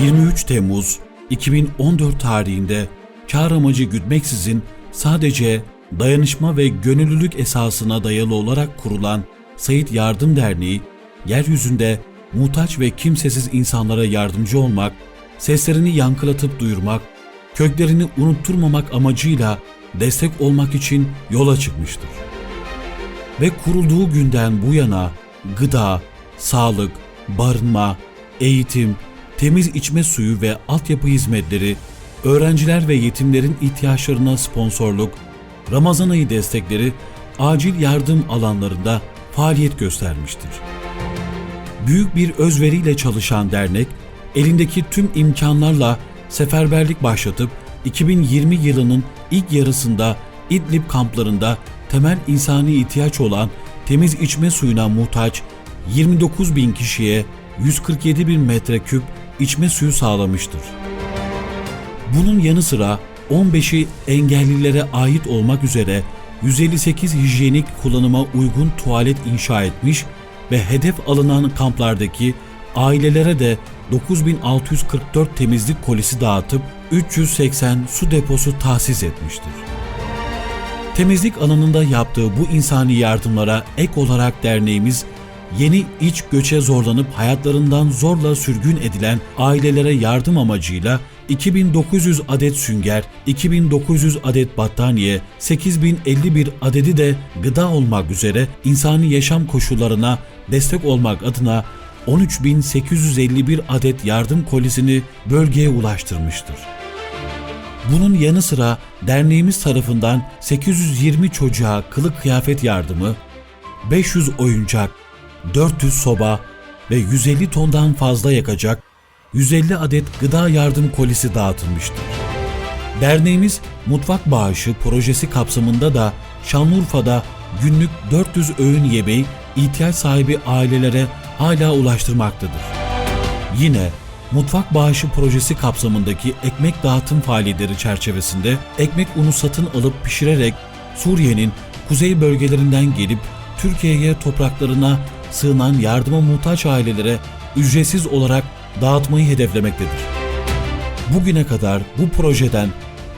23 Temmuz 2014 tarihinde kar amacı gütmeksizin sadece dayanışma ve gönüllülük esasına dayalı olarak kurulan Sayit Yardım Derneği, yeryüzünde muhtaç ve kimsesiz insanlara yardımcı olmak, seslerini yankılatıp duyurmak, köklerini unutturmamak amacıyla destek olmak için yola çıkmıştır. Ve kurulduğu günden bu yana gıda, sağlık, barınma, eğitim, temiz içme suyu ve altyapı hizmetleri, öğrenciler ve yetimlerin ihtiyaçlarına sponsorluk, Ramazan ayı destekleri, acil yardım alanlarında faaliyet göstermiştir. Büyük bir özveriyle çalışan dernek, elindeki tüm imkanlarla seferberlik başlatıp 2020 yılının ilk yarısında İdlib kamplarında temel insani ihtiyaç olan temiz içme suyuna muhtaç 29 bin kişiye 147 bin metreküp içme suyu sağlamıştır. Bunun yanı sıra 15'i engellilere ait olmak üzere 158 hijyenik kullanıma uygun tuvalet inşa etmiş ve hedef alınan kamplardaki ailelere de 9644 temizlik kolisi dağıtıp 380 su deposu tahsis etmiştir. Temizlik alanında yaptığı bu insani yardımlara ek olarak derneğimiz yeni iç göçe zorlanıp hayatlarından zorla sürgün edilen ailelere yardım amacıyla 2900 adet sünger, 2900 adet battaniye, 8051 adedi de gıda olmak üzere insani yaşam koşullarına destek olmak adına 13851 adet yardım kolisini bölgeye ulaştırmıştır. Bunun yanı sıra derneğimiz tarafından 820 çocuğa kılık kıyafet yardımı, 500 oyuncak, 400 soba ve 150 tondan fazla yakacak 150 adet gıda yardım kolisi dağıtılmıştır. Derneğimiz mutfak bağışı projesi kapsamında da Şanlıurfa'da günlük 400 öğün yemeği ihtiyaç sahibi ailelere hala ulaştırmaktadır. Yine mutfak bağışı projesi kapsamındaki ekmek dağıtım faaliyetleri çerçevesinde ekmek unu satın alıp pişirerek Suriye'nin kuzey bölgelerinden gelip Türkiye'ye topraklarına sığınan yardıma muhtaç ailelere ücretsiz olarak dağıtmayı hedeflemektedir. Bugüne kadar bu projeden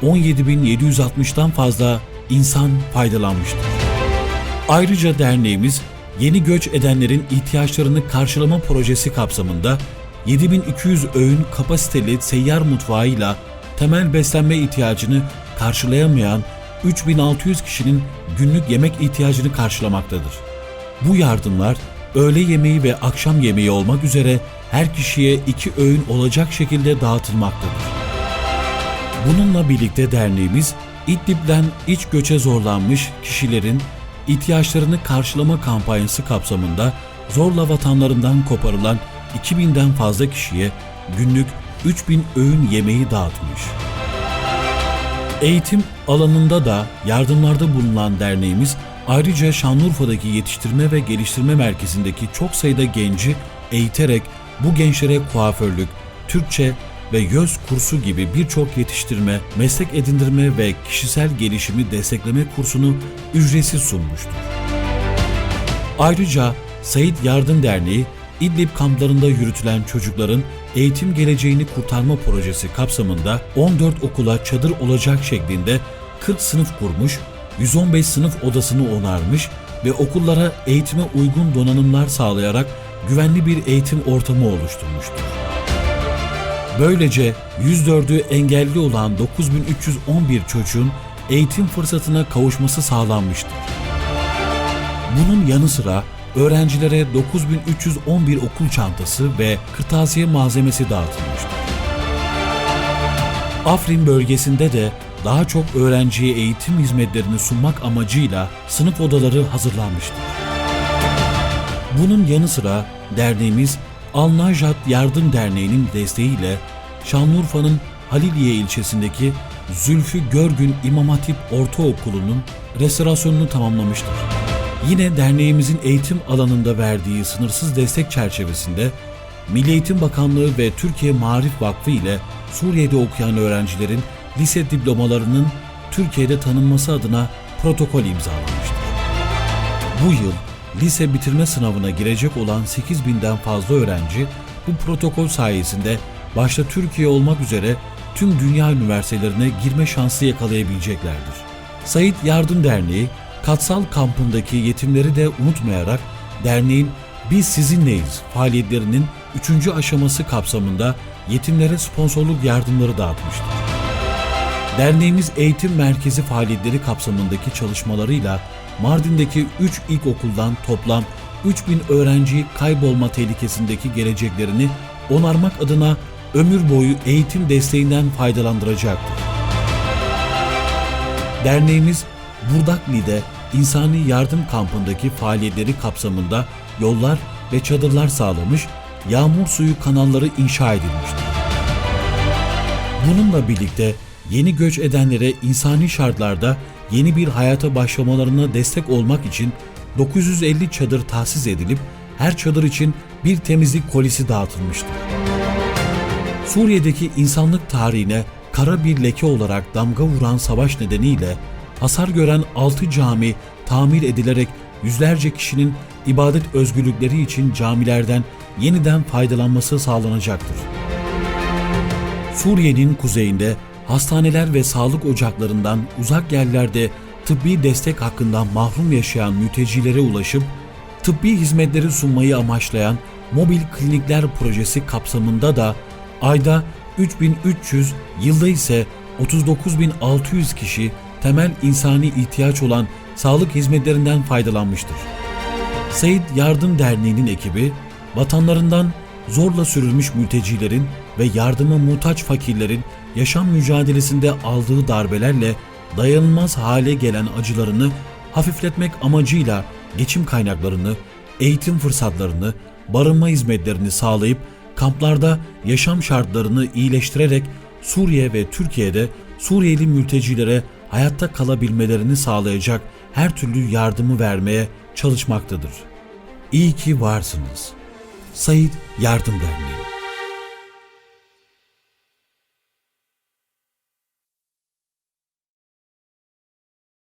17.760'tan fazla insan faydalanmıştır. Ayrıca derneğimiz yeni göç edenlerin ihtiyaçlarını karşılama projesi kapsamında 7200 öğün kapasiteli seyyar mutfağıyla temel beslenme ihtiyacını karşılayamayan 3600 kişinin günlük yemek ihtiyacını karşılamaktadır. Bu yardımlar öğle yemeği ve akşam yemeği olmak üzere her kişiye iki öğün olacak şekilde dağıtılmaktadır. Bununla birlikte derneğimiz İdlib'den iç göçe zorlanmış kişilerin ihtiyaçlarını karşılama kampanyası kapsamında zorla vatanlarından koparılan 2000'den fazla kişiye günlük 3000 öğün yemeği dağıtmış. Eğitim alanında da yardımlarda bulunan derneğimiz ayrıca Şanlıurfa'daki yetiştirme ve geliştirme merkezindeki çok sayıda genci eğiterek bu gençlere kuaförlük, Türkçe ve YÖZ kursu gibi birçok yetiştirme, meslek edindirme ve kişisel gelişimi destekleme kursunu ücretsiz sunmuştur. Ayrıca Sayit Yardım Derneği, İdlib kamplarında yürütülen çocukların eğitim geleceğini kurtarma projesi kapsamında 14 okula çadır olacak şeklinde 40 sınıf kurmuş, 115 sınıf odasını onarmış ve okullara eğitime uygun donanımlar sağlayarak güvenli bir eğitim ortamı oluşturmuştur. Böylece 104'ü engelli olan 9311 çocuğun eğitim fırsatına kavuşması sağlanmıştır. Bunun yanı sıra öğrencilere 9311 okul çantası ve kırtasiye malzemesi dağıtılmıştır. Afrin bölgesinde de daha çok öğrenciye eğitim hizmetlerini sunmak amacıyla sınıf odaları hazırlanmıştır. Bunun yanı sıra derneğimiz Al-Najat Yardım Derneği'nin desteğiyle Şanlıurfa'nın Haliliye ilçesindeki Zülfü Görgün İmam Hatip Ortaokulu'nun restorasyonunu tamamlamıştır. Yine derneğimizin eğitim alanında verdiği sınırsız destek çerçevesinde Milli Eğitim Bakanlığı ve Türkiye Marif Vakfı ile Suriye'de okuyan öğrencilerin lise diplomalarının Türkiye'de tanınması adına protokol imzalamıştır. Bu yıl lise bitirme sınavına girecek olan 8000'den fazla öğrenci bu protokol sayesinde başta Türkiye olmak üzere tüm dünya üniversitelerine girme şansı yakalayabileceklerdir. Sayit Yardım Derneği, Katsal kampındaki yetimleri de unutmayarak derneğin Biz Sizinleyiz faaliyetlerinin 3. aşaması kapsamında yetimlere sponsorluk yardımları dağıtmıştır. Derneğimiz eğitim merkezi faaliyetleri kapsamındaki çalışmalarıyla Mardin'deki 3 ilkokuldan toplam 3000 öğrenci kaybolma tehlikesindeki geleceklerini onarmak adına ömür boyu eğitim desteğinden faydalandıracaktır. Derneğimiz Burdakli'de insani yardım kampındaki faaliyetleri kapsamında yollar ve çadırlar sağlamış, yağmur suyu kanalları inşa edilmiştir. Bununla birlikte yeni göç edenlere insani şartlarda yeni bir hayata başlamalarına destek olmak için 950 çadır tahsis edilip her çadır için bir temizlik kolisi dağıtılmıştır. Suriye'deki insanlık tarihine kara bir leke olarak damga vuran savaş nedeniyle hasar gören 6 cami tamir edilerek yüzlerce kişinin ibadet özgürlükleri için camilerden yeniden faydalanması sağlanacaktır. Suriye'nin kuzeyinde hastaneler ve sağlık ocaklarından uzak yerlerde tıbbi destek hakkından mahrum yaşayan mültecilere ulaşıp tıbbi hizmetleri sunmayı amaçlayan mobil klinikler projesi kapsamında da ayda 3300, yılda ise 39600 kişi temel insani ihtiyaç olan sağlık hizmetlerinden faydalanmıştır. Seyit Yardım Derneği'nin ekibi, vatanlarından zorla sürülmüş mültecilerin ve yardıma muhtaç fakirlerin yaşam mücadelesinde aldığı darbelerle dayanılmaz hale gelen acılarını hafifletmek amacıyla geçim kaynaklarını, eğitim fırsatlarını, barınma hizmetlerini sağlayıp kamplarda yaşam şartlarını iyileştirerek Suriye ve Türkiye'de Suriyeli mültecilere hayatta kalabilmelerini sağlayacak her türlü yardımı vermeye çalışmaktadır. İyi ki varsınız. Sayit Yardım Derneği